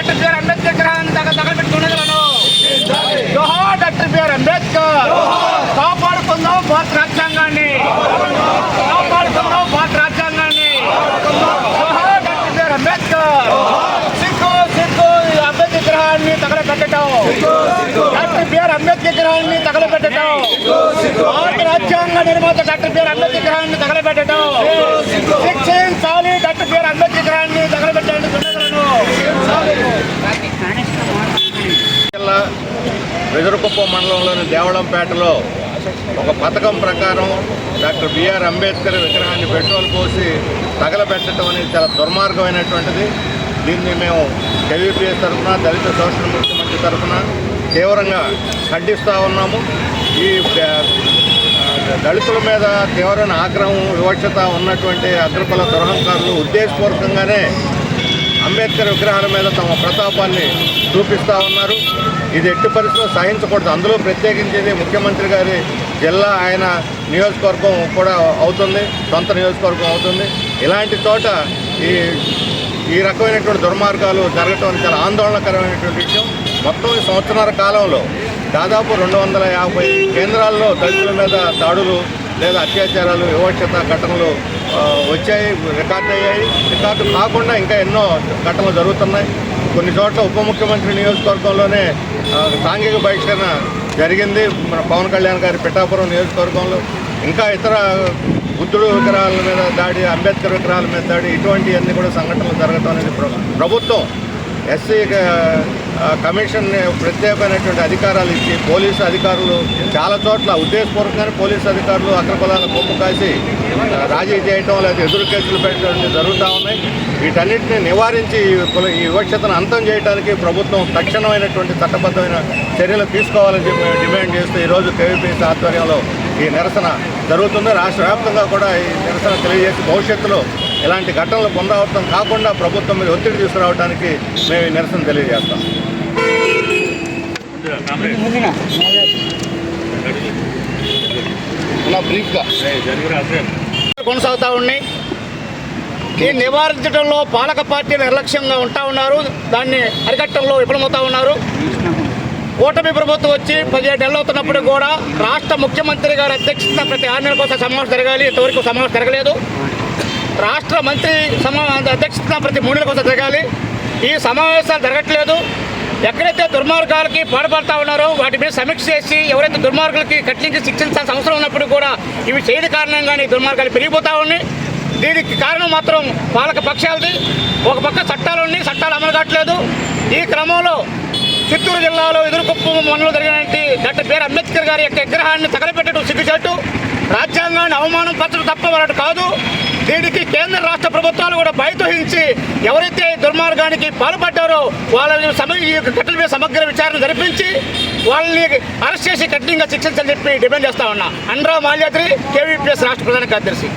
Doctor BR Ambedkar విగ్రహాన్ని తగ తగలబెట్టుకునేదలను జోహార్ డాక్టర్ బిఆర్ అంబేద్కర్. కాపాడుకుందాం భారత రాజ్యాంగాన్ని. కాపాడుకుందాం భారత రాజ్యాంగాన్ని. జోహార్ డాక్టర్ బిఆర్ అంబేద్కర్. సిక్కు సిక్కు ఈ అంబేద్కర్ విగ్రహాన్ని తగలబెట్టడం. డాక్టర్ బిఆర్ అంబేద్కర్ విగ్రహాన్ని తగలబెట్టడం. భారత రాజ్యాంగ నిర్మాత డాక్టర్ బిఆర్ అంబేద్కర్ విగ్రహాన్ని తగలబెట్టడం శిక్షించాలి డాక్టర్ బిఆర్ అంబేద్కర్ విగ్రహాన్ని తగలబెట్టండి దుండగులను జిల్లా వెదురుకుప్ప మండలంలోని దేవళంపేటలో ఒక పథకం ప్రకారం డాక్టర్ బిఆర్ అంబేద్కర్ విగ్రహాన్ని పెట్రోల్ పోసి తగలబెట్టడం అనేది చాలా దుర్మార్గమైనటువంటిది. దీన్ని మేము కేవీపీఎస్ తరఫున దళిత సోషల్ ముఖ్యమంత్రి తరఫున తీవ్రంగా ఖండిస్తూ ఉన్నాము. ఈ దళితుల మీద తీవ్రమైన ఆగ్రహం వివక్షత ఉన్నటువంటి అగ్రకుల దురహంకారులు ఉద్దేశపూర్వకంగానే అంబేద్కర్ విగ్రహాల మీద తమ ప్రతాపాన్ని చూపిస్తూ ఉన్నారు. ఇది ఎట్టి పరిస్థితుల్లో సహించకూడదు. అందులో ప్రత్యేకించేది ముఖ్యమంత్రి గారి జిల్లా ఆయన నియోజకవర్గం కూడా అవుతుంది. సొంత నియోజకవర్గం అవుతుంది. ఇలాంటి చోట ఈ ఈ రకమైనటువంటి దుర్మార్గాలు జరగటం అనేది చాలా ఆందోళనకరమైనటువంటి విషయం. మొత్తం ఈ సంవత్సరాల కాలంలో దాదాపు రెండు వందల యాభై కేంద్రాల్లో దళితుల మీద దాడులు లేదా అత్యాచారాలు వివక్షత ఘటనలు వచ్చాయి రికార్డు అయ్యాయి. రికార్డు కాకుండా ఇంకా ఎన్నో ఘటనలు జరుగుతున్నాయి. కొన్ని చోట్ల ఉప ముఖ్యమంత్రి నియోజకవర్గంలోనే సాంఘిక బహిష్కరణ జరిగింది. మన పవన్ కళ్యాణ్ గారి పిఠాపురం నియోజకవర్గంలో. ఇంకా ఇతర బుద్ధుడు విగ్రహాల మీద దాడి అంబేద్కర్ విగ్రహాల మీద దాడి ఇటువంటివన్నీ కూడా సంఘటనలు జరగటం అనేది ప్రభుత్వం ఎస్సీ కమిషన్ ప్రత్యేకమైనటువంటి అధికారాలు ఇచ్చి పోలీసు అధికారులు చాలా చోట్ల ఉద్దేశపూర్వకంగానే పోలీసు అధికారులు అగ్రకులాల కొమ్ము కాసి రాజీ చేయటం లేదా ఎదురు కేసులు పెట్టడం జరుగుతూ ఉన్నాయి. వీటన్నిటిని నివారించి ఈ వివక్షతను అంతం చేయడానికి ప్రభుత్వం తక్షణమైనటువంటి చట్టబద్ధమైన చర్యలు తీసుకోవాలని చెప్పి డిమాండ్ చేస్తూ ఈరోజు కేవీపీఎస్ ఆధ్వర్యంలో ఈ నిరసన జరుగుతుంది. రాష్ట్ర వ్యాప్తంగా కూడా ఈ నిరసన తెలియజేసి భవిష్యత్తులో ఇలాంటి ఘటనలు పునరావృతం కాకుండా ప్రభుత్వం మీద ఒత్తిడి తీసుకురావడానికి మేము ఈ నిరసన తెలియజేస్తాం. కొనసాగుతూ ఉన్నాయి దీన్ని నివారించడంలో పాలక పార్టీలు నిర్లక్ష్యంగా ఉంటా ఉన్నారు దాన్ని అరికట్టడంలో విఫలమవుతా ఉన్నారు. కూటమి ప్రభుత్వం వచ్చి పదిహేడు నెలలు అవుతున్నప్పుడు కూడా రాష్ట్ర ముఖ్యమంత్రి గారి అధ్యక్షత ప్రతి ఆరు నెలల కోసం సమావేశం జరగాలి ఇంతవరకు సమావేశం జరగలేదు. రాష్ట్ర మంత్రి సమా అధ్యక్షత ప్రతి మూడు నెలల జరగాలి ఈ సమావేశాలు జరగట్లేదు. ఎక్కడైతే దుర్మార్గాలకి పాడుపడతా ఉన్నారో వాటి మీద సమీక్ష చేసి ఎవరైతే దుర్మార్గులకి కట్లించి శిక్షించాల్సిన అవసరం ఉన్నప్పుడు కూడా ఇవి చేయని కారణంగానే దుర్మార్గాలు పెరిగిపోతా ఉన్నాయి. దీనికి కారణం మాత్రం పాలక పక్షాలది. ఒక పక్క చట్టాలు ఉన్నాయి చట్టాలు అమలు కావట్లేదు. ఈ క్రమంలో చిత్తూరు జిల్లాలో ఎదురుకొప్పు మనలో జరిగినటువంటి డాక్టర్ బిఆర్ అంబేద్కర్ గారి యొక్క విగ్రహాన్ని తగలపెట్టడం సిగ్గుచేటు. రాజ్యాంగాన్ని అవమానం పరచడం తప్ప మరొకటి కాదు. దీనికి కేంద్ర రాష్ట్ర ప్రభుత్వాలు కూడా బయటహించి ఎవరైతే దుర్మార్గానికి పాల్పడ్డారో వాళ్ళని సమ ఈ యొక్క ఘటన మీద సమగ్ర విచారణ జరిపించి వాళ్ళని అరెస్ట్ చేసి కఠినంగా శిక్షించాలని చెప్పి డిమాండ్ చేస్తా ఉన్నా. అండ్రా మాల్యాద్రి కేవీపీఎస్ రాష్ట్ర ప్రధాన కార్యదర్శి.